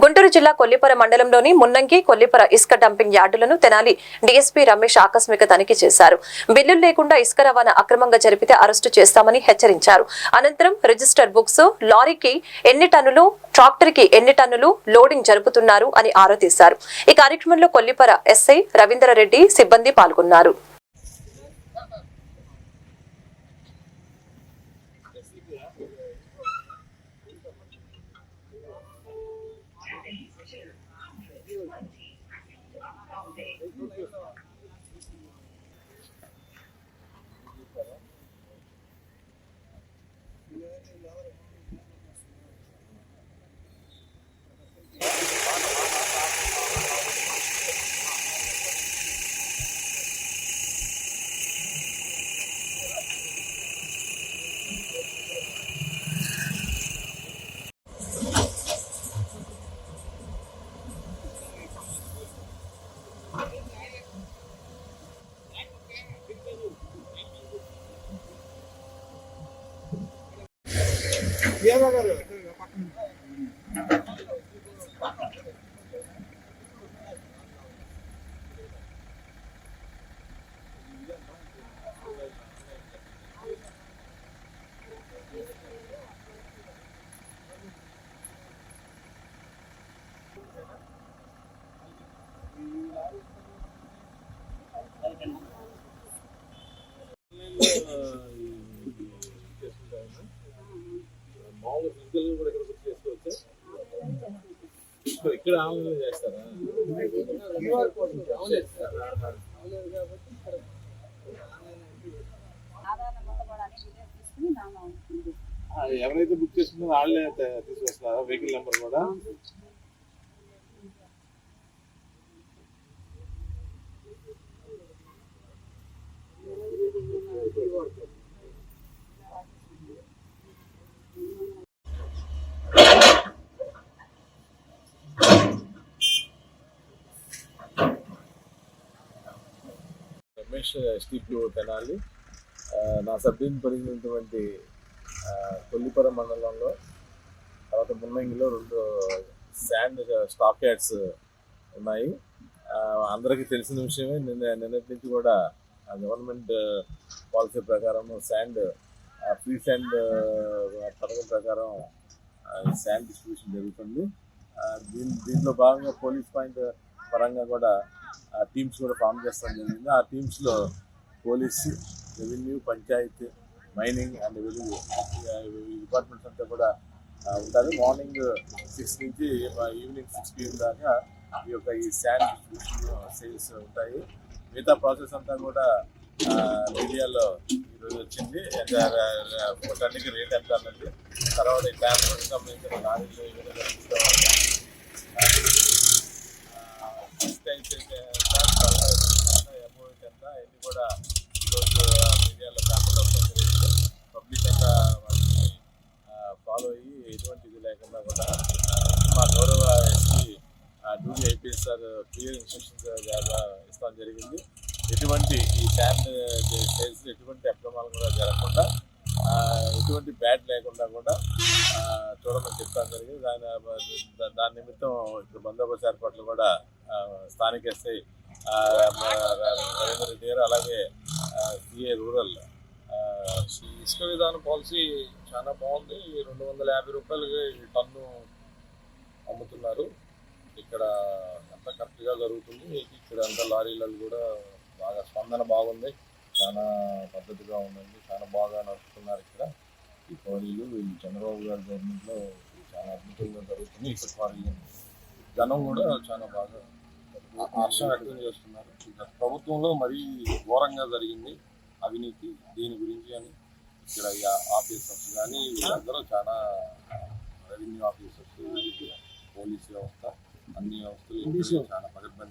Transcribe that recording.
గుంటూరు జిల్లా కొల్లిపర మండలంలోని మున్నంగి కొల్లిపర ఇసుక డంపింగ్ యార్డులను తెనాలి డీఎస్పీ రమేష్ ఆకస్మిక తనిఖీ చేశారు. బిల్లులు లేకుండా ఇసుక రవాణా అక్రమంగా జరిపితే అరెస్టు చేస్తామని హెచ్చరించారు. అనంతరం రిజిస్టర్ బుక్స్ లారీకి ఎన్ని టన్నులు ట్రాక్టర్కి ఎన్ని టన్నులు లోడింగ్ జరుపుతున్నారు అని ఆరా తీశారు. ఈ కార్యక్రమంలో కొల్లిపర ఎస్ఐ రవీందర్రెడ్డి సిబ్బంది పాల్గొన్నారు. Two hundred twenty. bien, కూడా ఇక్కడ బుక్ చేసుకోవచ్చా? ఇక్కడ- ఆన్లైన్ చేస్తారా? ఎవరైతే బుక్ చేసుకున్నారో వాళ్ళే తీసుకొస్తారా? వెహికల్ నెంబర్ కూడా? రమేష్ స్టీప్లు తెనాలి నా సబ్డిన్ పరిగినటువంటి కొల్లిపర మండలంలో తర్వాత మున్నంగిలో రెండు శాండ్ స్టాక్ యార్డ్స్ ఉన్నాయి. అందరికీ తెలిసిన విషయమే నిన్న నిన్నటి నుంచి కూడా గవర్నమెంట్ పాలసీ ప్రకారం శాండ్ ఫ్రీ శాండ్ పథకం ప్రకారం శాండ్ డిస్ట్రిబ్యూషన్ జరుగుతుంది. దీని దీంట్లో భాగంగా పోలీస్ పాయింట్ పరంగా కూడా టీమ్స్ కూడా ఫామ్ చేస్తాం జరిగింది. ఆ టీమ్స్లో police revenue panchayat mining and Velugu ఈ డిపార్ట్మెంట్స్ అంతా కూడా ఉంటుంది ఉంటారు. మార్నింగ్ సిక్స్ నుంచి ఈవినింగ్ సిక్స్ పిఎం దాకా ఈ యొక్క ఈ శాండ్ సేల్స్ ఉంటాయి. మిగతా ప్రాసెస్ అంతా కూడా మీడియాలో ఈరోజు వచ్చింది. టన్నుకి రేట్ ఎంత అన్నది తర్వాత ఈ ట్రాన్స్పోర్ట్ సంబంధించిన లారీలు కూడా ఈరోజు మీడియాలో కాకుండా జరిగింది పబ్లిక్ అంతా వాటిని ఫాలో అయ్యి ఎటువంటి ఇది లేకుండా కూడా మా గౌరవ SP duty IPS sir clear instructions ఇస్తాం జరిగింది. ఎటువంటి ఈ శాండ్ సేల్స్ ఎటువంటి అక్రమాలు కూడా జరగకుండా ఎటువంటి బ్యాడ్ లేకుండా కూడా ఆ, చూడమని చెప్తాం జరిగింది. దాని దాని నిమిత్తం ఇప్పుడు బందోబస్తు ఏర్పాట్లు కూడా ఆ, స్థానిక ఎస్ఐ రవీంద్ర రెడ్డి గారు అలాగే సిఏ రూరల్. ఆ, ఇసుక విధాన పాలసీ చాలా బాగుంది. రెండు వందల యాభై రూపాయలకి ఈ టన్ను అమ్ముతున్నారు. ఇక్కడ అంత కరెక్ట్గా జరుగుతుంది. ఇక్కడ అంత లారీలలో కూడా బాగా స్పందన బాగుంది. చాలా పద్ధతిగా ఉందండి. చాలా బాగా నడుపుతున్నారు ఇక్కడ. ఈ క్వారీలు వీళ్ళు చంద్రబాబు గారి గవర్నమెంట్లో చాలా అద్భుతంగా జరుగుతుంది. ఇక్కడ క్వారీలు జనం కూడా చాలా బాగా హర్షం వ్యక్తం చేస్తున్నారు. గత ప్రభుత్వంలో మరీ ఘోరంగా జరిగింది అవినీతి దీని గురించి అని. ఇక్కడ ఆఫీసర్స్ కానీ వీళ్ళందరూ చాలా రెవెన్యూ ఆఫీసర్స్ పోలీస్ వ్యవస్థ అన్ని వ్యవస్థలు చాలా పకడ్బందీ